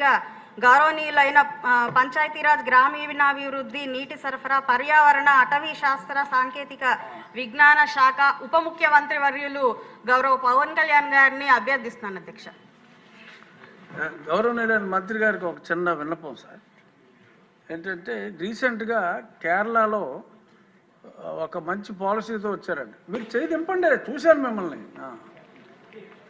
మంత్రిగా గౌరవనీయులైన పంచాయతీరాజ్ గ్రామీణాభివృద్ధి నీటి సరఫరా పర్యావరణ అటవీ శాస్త్ర సాంకేతిక విజ్ఞాన శాఖ ఉప ముఖ్యమంత్రి వర్యులు గౌరవ పవన్ కళ్యాణ్ గారిని అభ్యర్థిస్తున్నాను అధ్యక్ష. గౌరవనీయులైన మంత్రి గారికి ఒక చిన్న విన్నపం సార్. ఏంటంటే రీసెంట్గా కేరళలో ఒక మంచి పాలసీతో వచ్చారండి మీరు చేయి దింపండి చూశాను మిమ్మల్ని.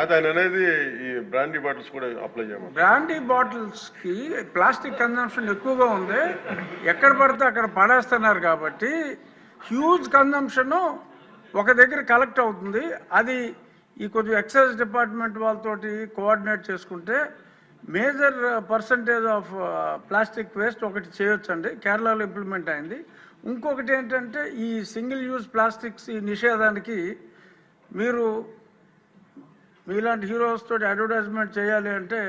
ఆయన అనేది ఈ బ్రాండీ బాటిల్స్ కూడా అప్లై చేయమని బ్రాండీ బాటిల్స్కి ప్లాస్టిక్ కన్జంప్షన్ ఎక్కువగా ఉంది. ఎక్కడ పడితే అక్కడ పడేస్తున్నారు కాబట్టి హ్యూజ్ కన్జంప్షన్ ఒక దగ్గర కలెక్ట్ అవుతుంది. అది ఈ కొంచెం ఎక్సైజ్ డిపార్ట్మెంట్ వాళ్ళతోటి కోఆర్డినేట్ చేసుకుంటే major percentage of plastic waste ఒకటి చేయొచ్చండి. కేరళలో ఇంప్లిమెంట్ అయింది. ఇంకొకటి ఏంటంటే ఈ సింగిల్ యూజ్ ప్లాస్టిక్స్ ఈ నిషేధానికి మీరు మీలాంటి హీరోస్ తోటి అడ్వర్టైజ్మెంట్ చేయాలి అంటే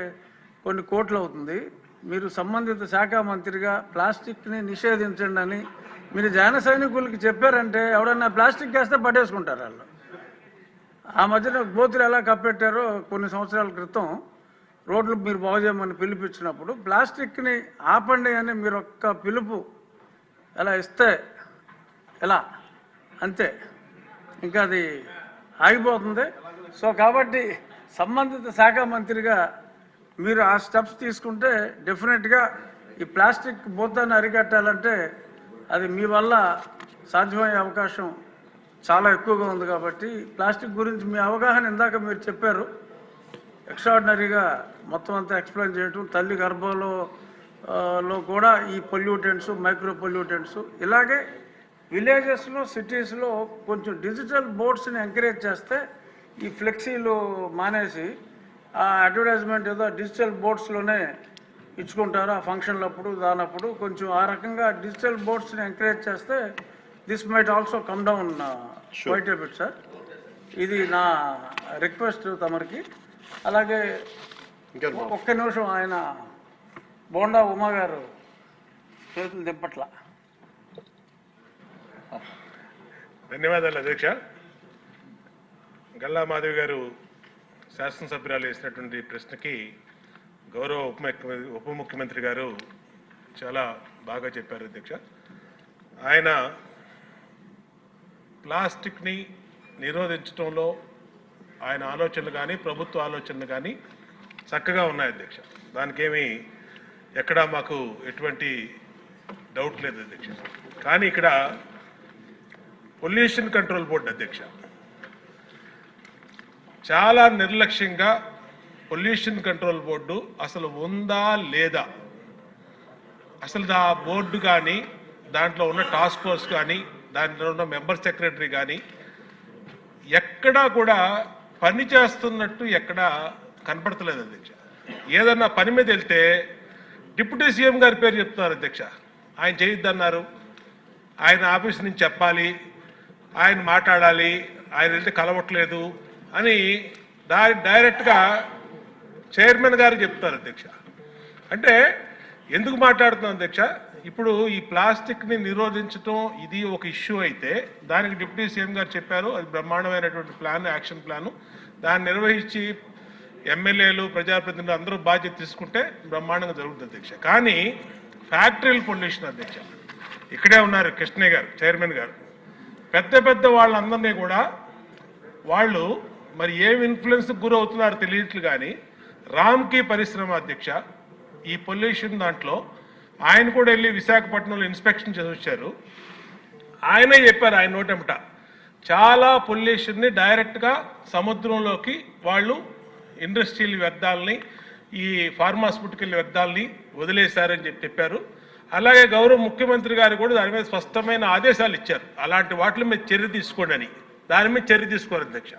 కొన్ని కోట్లు అవుతుంది. మీరు సంబంధిత శాఖ మంత్రిగా ప్లాస్టిక్ని నిషేధించండి అని మీరు జన సైనికులకి చెప్పారంటే ఎవడన్నా ప్లాస్టిక్ వేస్తే పట్టేసుకుంటారు వాళ్ళు. ఆ మధ్యన గోతులు ఎలా కప్పెట్టారో కొన్ని సంవత్సరాల క్రితం రోడ్లు మీరు బాగు చేయమని పిలిపించినప్పుడు ప్లాస్టిక్ని ఆపండి అని మీరు ఒక్క పిలుపు ఎలా ఇస్తే ఎలా? అంతే. ఇంకా అది ఆగిపోతుంది. సో కాబట్టి సంబంధిత శాఖ మంత్రిగా మీరు ఆ స్టెప్స్ తీసుకుంటే డెఫినెట్గా ఈ ప్లాస్టిక్ భూతాన్ని అరికట్టాలంటే అది మీ వల్ల సాధ్యమయ్యే అవకాశం చాలా ఎక్కువగా ఉంది కాబట్టి ప్లాస్టిక్ గురించి మీ అవగాహన ఇందాక మీరు చెప్పారు. ఎక్స్ట్రాడినరీగా మొత్తం అంతా ఎక్స్ప్లెయిన్ చేయటం తల్లి గర్భంలో లో కూడా ఈ పొల్యూటెంట్స్ మైక్రో పొల్యూటెంట్స్ ఇలాగే విలేజెస్లో సిటీస్లో కొంచెం డిజిటల్ బోర్డ్స్ని ఎంకరేజ్ చేస్తే ఈ ఫ్లెక్సీలు మానేసి ఆ అడ్వర్టైజ్మెంట్ ఏదో డిజిటల్ బోర్డ్స్లోనే ఇచ్చుకుంటారు. ఆ ఫంక్షన్లప్పుడు దానప్పుడు కొంచెం ఆ రకంగా డిజిటల్ బోర్డ్స్ని ఎంకరేజ్ చేస్తే this might also come down quite bit sir. ఇది నా రిక్వెస్ట్ తమరికి. అలాగే ఒక్క నిమిషం ఆయన బోండా ఉమా గారు చేతులు దింపట్ల. ధన్యవాదాలు అధ్యక్ష. గల్లా మాధవి గారు శాసనసభ్యురాలు వేసినటువంటి ప్రశ్నకి గౌరవ ఉప ముఖ్య- ఉప ముఖ్యమంత్రి గారు చాలా బాగా చెప్పారు అధ్యక్ష. ఆయన ప్లాస్టిక్ని నిరోధించడంలో ఆయన ఆలోచనలు కానీ ప్రభుత్వ ఆలోచనలు కానీ చక్కగా ఉన్నాయి అధ్యక్ష. దానికేమీ ఎక్కడా మాకు ఎటువంటి డౌట్ లేదు అధ్యక్ష. కానీ ఇక్కడ పొల్యూషన్ కంట్రోల్ బోర్డు అధ్యక్ష. చాలా నిర్లక్ష్యంగా పొల్యూషన్ కంట్రోల్ బోర్డు అసలు ఉందా లేదా? అసలు ఆ బోర్డు కానీ దాంట్లో ఉన్న టాస్క్ ఫోర్స్ కానీ దాంట్లో ఉన్న మెంబర్ సెక్రటరీ కానీ ఎక్కడా కూడా పని చేస్తున్నట్టు ఎక్కడా కనపడతలేదు అధ్యక్ష. ఏదన్నా పని మీద వెళ్తే డిప్యూటీ సీఎం గారి పేరు చెప్తున్నారు అధ్యక్ష. ఆయన చేయొద్దన్నారు. ఆయన ఆఫీస్ నుంచి చెప్పాలి. ఆయన మాట్లాడాలి ఆయన వెళ్తే కలవట్లేదు అని డై డైరెక్ట్గా చైర్మన్ గారు చెప్తారు అధ్యక్ష. అంటే ఎందుకు మాట్లాడుతున్నాం అధ్యక్ష? ఇప్పుడు ఈ ప్లాస్టిక్ని నిరోధించడం ఇది ఒక ఇష్యూ అయితే దానికి డిప్యూటీ సీఎం గారు చెప్పారు అది బ్రహ్మాండమైనటువంటి ప్లాన్ యాక్షన్ ప్లాను. దాన్ని నిర్వహించి ఎమ్మెల్యేలు ప్రజాప్రతినిధులు అందరూ బాధ్యత తీసుకుంటే బ్రహ్మాండంగా జరుగుతుంది అధ్యక్ష. కానీ ఫ్యాక్టరీలు పొల్యూషన్ అధ్యక్ష. ఇక్కడే ఉన్నారు కృష్ణయ్య గారు చైర్మన్ గారు. పెద్ద పెద్ద వాళ్ళందరినీ కూడా వాళ్ళు మరి ఏం ఇన్ఫ్లుయెన్స్కి గురవుతున్నారో తెలియట్లు కానీ రామ్కి పరిశ్రమ అధ్యక్ష ఈ పొల్యూషన్ దాంట్లో ఆయన కూడా వెళ్ళి విశాఖపట్నంలో ఇన్స్పెక్షన్ చేసి వచ్చారు. ఆయనే చెప్పారు ఆయన నోటెమట చాలా పొల్యూషన్ని డైరెక్ట్గా సముద్రంలోకి వాళ్ళు ఇండస్ట్రియల్ వ్యర్థాలని ఈ ఫార్మాస్యూటికల్ వ్యర్థాలని వదిలేశారని చెప్పి చెప్పారు. అలాగే గౌరవ ముఖ్యమంత్రి గారు కూడా దాని మీద స్పష్టమైన ఆదేశాలు ఇచ్చారు. అలాంటి వాటి మీద చర్య తీసుకోండి అని. దాని మీద చర్య తీసుకోరు అధ్యక్ష.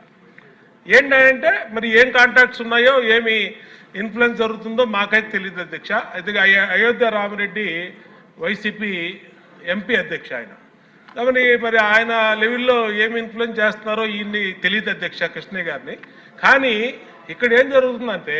ఏంటంటే మరి ఏం కాంటాక్ట్స్ ఉన్నాయో ఏమి ఇన్ఫ్లుయెన్స్ జరుగుతుందో మాకైతే తెలియదు అధ్యక్ష. అయితే అయోధ్య రామిరెడ్డి వైసీపీ ఎంపీ అధ్యక్ష ఆయన. కాబట్టి మరి ఆయన లెవెల్లో ఏమి ఇన్ఫ్లుయెన్స్ చేస్తున్నారో ఈయన్ని తెలియదు అధ్యక్ష కృష్ణయ్య గారిని. కానీ ఇక్కడ ఏం జరుగుతుందంటే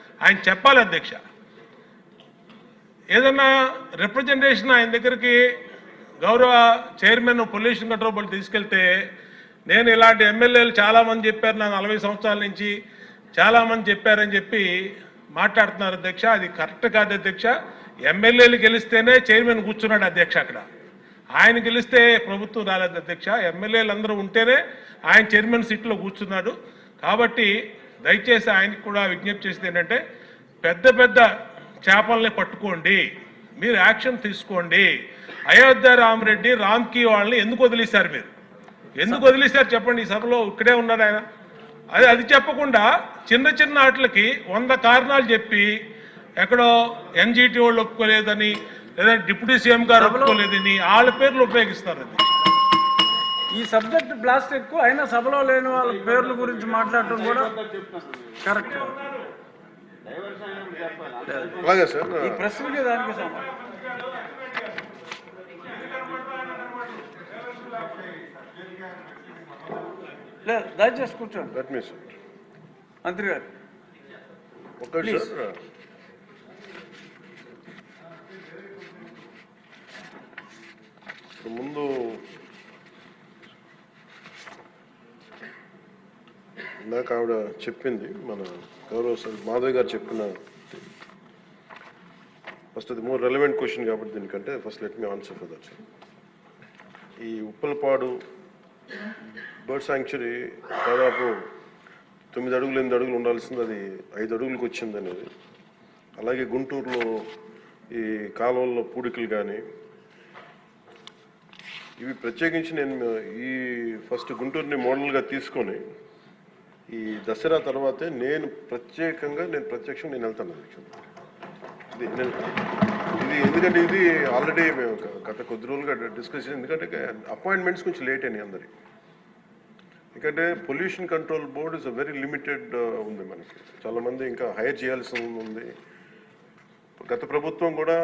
ఆయన చెప్పాలి అధ్యక్ష. ఏదన్నా రిప్రజెంటేషన్ ఆయన దగ్గరికి గౌరవ చైర్మన్ పొల్యూషన్ కంట్రోల్ బోర్డు తీసుకెళ్తే నేను ఇలాంటి ఎమ్మెల్యేలు చాలామంది చెప్పారు నా నలభై సంవత్సరాల నుంచి చాలామంది చెప్పారని చెప్పి మాట్లాడుతున్నారు అధ్యక్ష. అది కరెక్ట్ కాదు అధ్యక్ష. ఎమ్మెల్యేలు గెలిస్తేనే చైర్మన్ కూర్చున్నాడు అధ్యక్ష అక్కడ. ఆయన గెలిస్తే ప్రభుత్వం రాలేదు అధ్యక్ష. ఎమ్మెల్యేలు అందరూ ఉంటేనే ఆయన చైర్మన్ సీట్లో కూర్చున్నాడు. కాబట్టి దయచేసి ఆయనకు కూడా విజ్ఞప్తి చేసేది ఏంటంటే పెద్ద పెద్ద చేపల్ని పట్టుకోండి మీరు యాక్షన్ తీసుకోండి. అయోధ్య రామరెడ్డి రామ్కి వాళ్ళని ఎందుకు వదిలేశారు మీరు? ఎందుకు వదిలేశారు చెప్పండి ఈ సభలో ఇక్కడే ఉన్నాడు ఆయన. అది అది చెప్పకుండా చిన్న చిన్న వాటికి వంద కారణాలు చెప్పి ఎక్కడో ఎన్జిటి వాళ్ళు ఒప్పుకోలేదని లేదా డిప్యూటీ సీఎం గారు ఒప్పుకోలేదని వాళ్ళ పేర్లు ఉపయోగిస్తారు అది. ఈ సబ్జెక్ట్ ప్లాస్టిక్ అయినా సభలో లేని వాళ్ళ పేర్ల గురించి మాట్లాడటం కూడా కరెక్ట్. ఈ ప్రశ్నకి దానికి లేదు దయచేసి కూర్చోండి. మంత్రి గారు. ముందు ఇందాక ఆవిడ చెప్పింది మన గౌరవ సార్ మాధవ్ గారు చెప్పిన ఫస్ట్ అది మోర్ రెలవెంట్ క్వశ్చన్ కాబట్టి దీనికంటే first let me answer for that ఈ ఉప్పలపాడు బర్డ్ శాంక్చురీ దాదాపు తొమ్మిది అడుగులు ఎనిమిది అడుగులు ఉండాల్సింది అది ఐదు అడుగులకు వచ్చింది అనేది. అలాగే గుంటూరులో ఈ కాలువల్లో పూడికలు కానీ ఇవి ప్రత్యేకించి నేను ఈ ఫస్ట్ గుంటూరుని మోడల్గా తీసుకొని ఈ దసరా తర్వాతే నేను ప్రత్యేకంగా నేను ప్రత్యక్షం నేను వెళ్తాను ఇది ఇది ఎందుకంటే ఇది ఆల్రెడీ మేము గత కొద్ది రోజులుగా డిస్కస్ ఎందుకంటే అపాయింట్మెంట్స్ కొంచెం లేట్ అయినాయి అందరికి ఎందుకంటే pollution control board is very limited ఉంది మనకి. చాలామంది ఇంకా హైర్ చేయాల్సి ఉంది. గత ప్రభుత్వం కూడా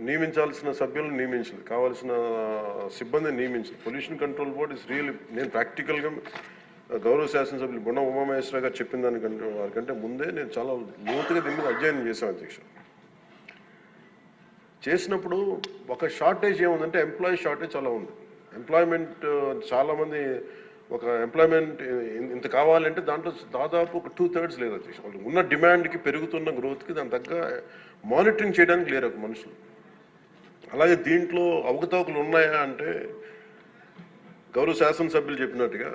నియమించాల్సిన సభ్యులను నియమించలేదు. కావాల్సిన uh, సిబ్బందిని నియమించలేదు. Pollution control board is real నేను ప్రాక్టికల్గా గౌరవ శాసనసభ్యులు బుణ ఉమామహేశ్వర గారు చెప్పిన దానికంటే వారికంటే ముందే నేను చాలా లోతుగా దీని మీద అధ్యయనం చేశాను అధ్యక్ష. చేసినప్పుడు ఒక షార్టేజ్ ఏముందంటే ఎంప్లాయీ షార్టేజ్ చాలా ఉంది. ఎంప్లాయ్మెంట్ చాలామంది ఒక ఎంప్లాయ్మెంట్ ఇంత కావాలంటే దాంట్లో దాదాపు ఒక టూ థర్డ్స్ లేదు అధ్యక్ష. వాళ్ళు ఉన్న డిమాండ్కి పెరుగుతున్న గ్రోత్కి దాని తగ్గ మానిటరింగ్ చేయడానికి లేరు ఒక మనుషులు. అలాగే దీంట్లో అవకతవకలు ఉన్నాయా అంటే గౌరవ శాసనసభ్యులు చెప్పినట్టుగా